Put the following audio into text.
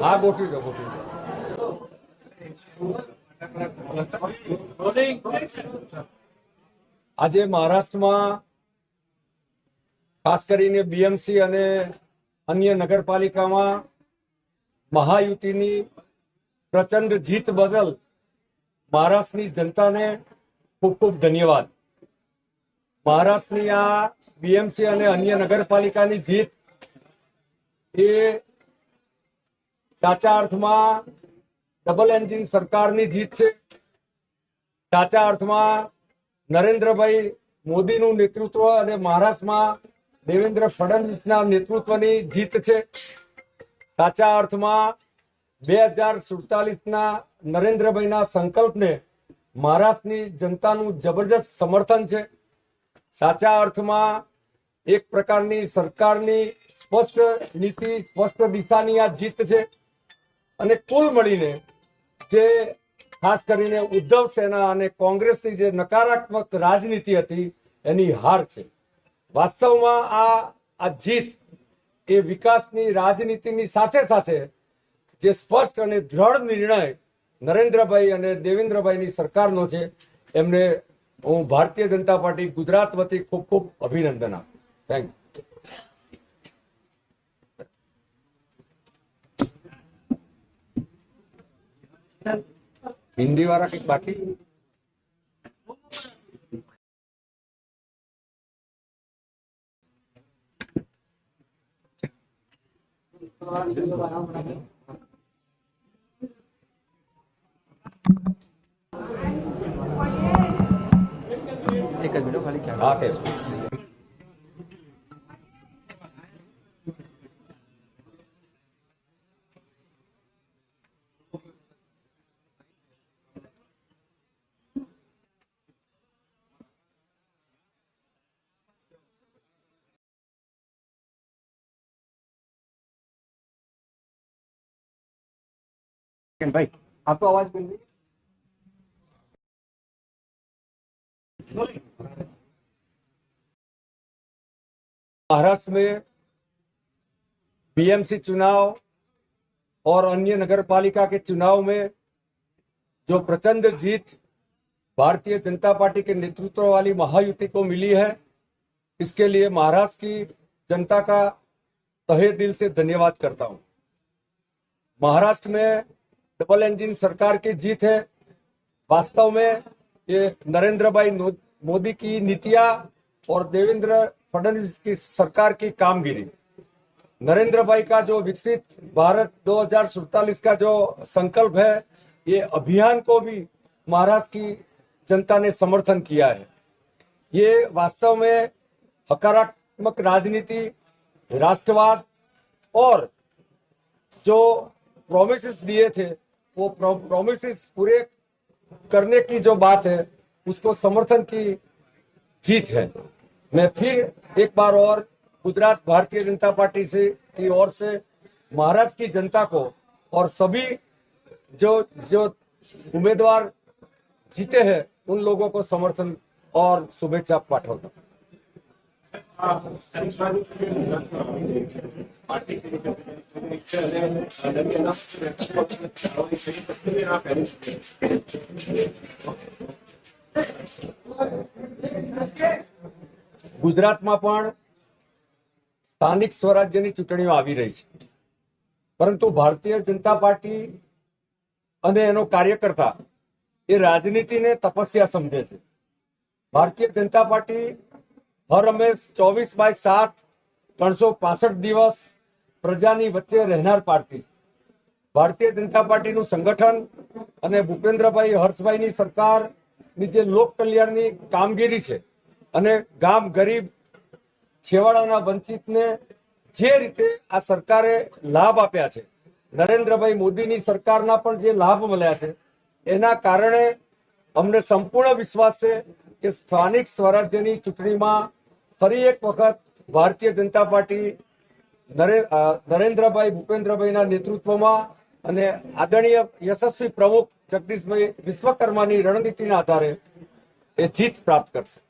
હા, ગોઠવી દો ગોઠવી દો. આજે મહારાષ્ટ્રમાં ખાસ કરીને બીએમસી અને અન્ય નગરપાલિકામાં મહાયુતિની પ્રચંડ જીત બદલ મહારાષ્ટ્રની જનતાને ખૂબ ખૂબ ધન્યવાદ. મહારાષ્ટ્રની આ બીએમસી અને અન્ય નગરપાલિકાની જીત એ સાચા અર્થમાં ડબલ એન્જિન સરકારની જીત છે. સાચા અર્થમાં નરેન્દ્રભાઈ મોદીનું નેતૃત્વ અને મહારાષ્ટ્રમાં દેવેન્દ્ર ફડણવીસના નેતૃત્વની જીત છે. સાચા અર્થમાં બે હજાર સુડતાલીસના નરેન્દ્રભાઈના સંકલ્પને મહારાષ્ટ્રની જનતાનું જબરજસ્ત સમર્થન છે. સાચા અર્થમાં એક પ્રકારની સરકારની સ્પષ્ટ નીતિ, સ્પષ્ટ દિશાની આ જીત છે. અને કુલ મળીને જે ખાસ કરીને ઉદ્ધવ સેના અને કોંગ્રેસની જે નકારાત્મક રાજનીતિ હતી, એની હાર છે. વાસ્તવમાં આ આ જીત એ વિકાસની રાજનીતિની સાથે સાથે જે સ્પષ્ટ અને દ્રઢ નિર્ણય નરેન્દ્રભાઈ અને દેવેન્દ્રભાઈની સરકારનો છે, એમને હું ભારતીય જનતા પાર્ટી ગુજરાત વતી ખૂબ ખૂબ અભિનંદન આપું. થેન્ક હિન્દી વાળા કંઈક બાકી? एक खाली क्या भाई आपको आवाज़ मिल रही? है महाराष्ट्र में बीएमसी चुनाव और अन्य नगर पालिका के चुनाव में जो प्रचंड जीत भारतीय जनता पार्टी के नेतृत्व वाली महायुति को मिली है, इसके लिए महाराष्ट्र की जनता का तहे दिल से धन्यवाद करता हूँ। महाराष्ट्र में डबल इंजन सरकार की जीत है, वास्तव में ये नरेंद्र भाई मोदी की नीतियाँ और देवेंद्र फडणवीस की सरकार की कामगिरी। नरेंद्र भाई का जो विकसित भारत दो का जो संकल्प है, ये अभियान को भी महाराष्ट्र की जनता ने समर्थन किया है। ये वास्तव में हकारात्मक राजनीति, राष्ट्रवाद और जो प्रोमिस दिए थे, वो प्रोमिस पूरे करने की जो बात है, उसको समर्थन की जीत है मैं फिर एक बार और गुजरात भारतीय जनता पार्टी से की ओर से महाराष्ट्र की जनता को और सभी जो जो उम्मीदवार जीते हैं, उन लोगों को समर्थन और शुभेच्छा पाठवता हूँ। ગુજરાતમાં પણ સ્થાનિક સ્વરાજ્યની ચૂંટણીઓ આવી રહી છે. પરંતુ ભારતીય જનતા પાર્ટી અને એનો કાર્યકર્તા એ રાજનીતિને તપસ્યા સમજે છે. ભારતીય જનતા પાર્ટી હર હંમેશ ચોવીસ બાય સાત, ત્રણસો પાસઠ દિવસ પ્રજાની વચ્ચે રહેનાર પાર્ટી. ભારતીય જનતા પાર્ટીનું સંગઠન અને ભૂપેન્દ્રભાઈ હર્ષભાઈની સરકારની જે લોક કલ્યાણની કામગીરી છે અને ગામ ગરીબ છેવાડાના વંચિતને જે રીતે આ સરકારે લાભ આપ્યા છે, નરેન્દ્રભાઈ મોદીની સરકારના પણ જે લાભ મળ્યા છે, એના કારણે અમને સંપૂર્ણ વિશ્વાસ છે કે સ્થાનિક સ્વરાજ્યની ચૂંટણીમાં ફરી એક વખત ભારતીય જનતા પાર્ટી નરેન્દ્રભાઈ, ભૂપેન્દ્રભાઈના નેતૃત્વમાં અને આદરણીય યશસ્વી પ્રમુખ જગદીશભાઈ વિશ્વકર્માની રણનીતિના આધારે એ જીત પ્રાપ્ત કરશે.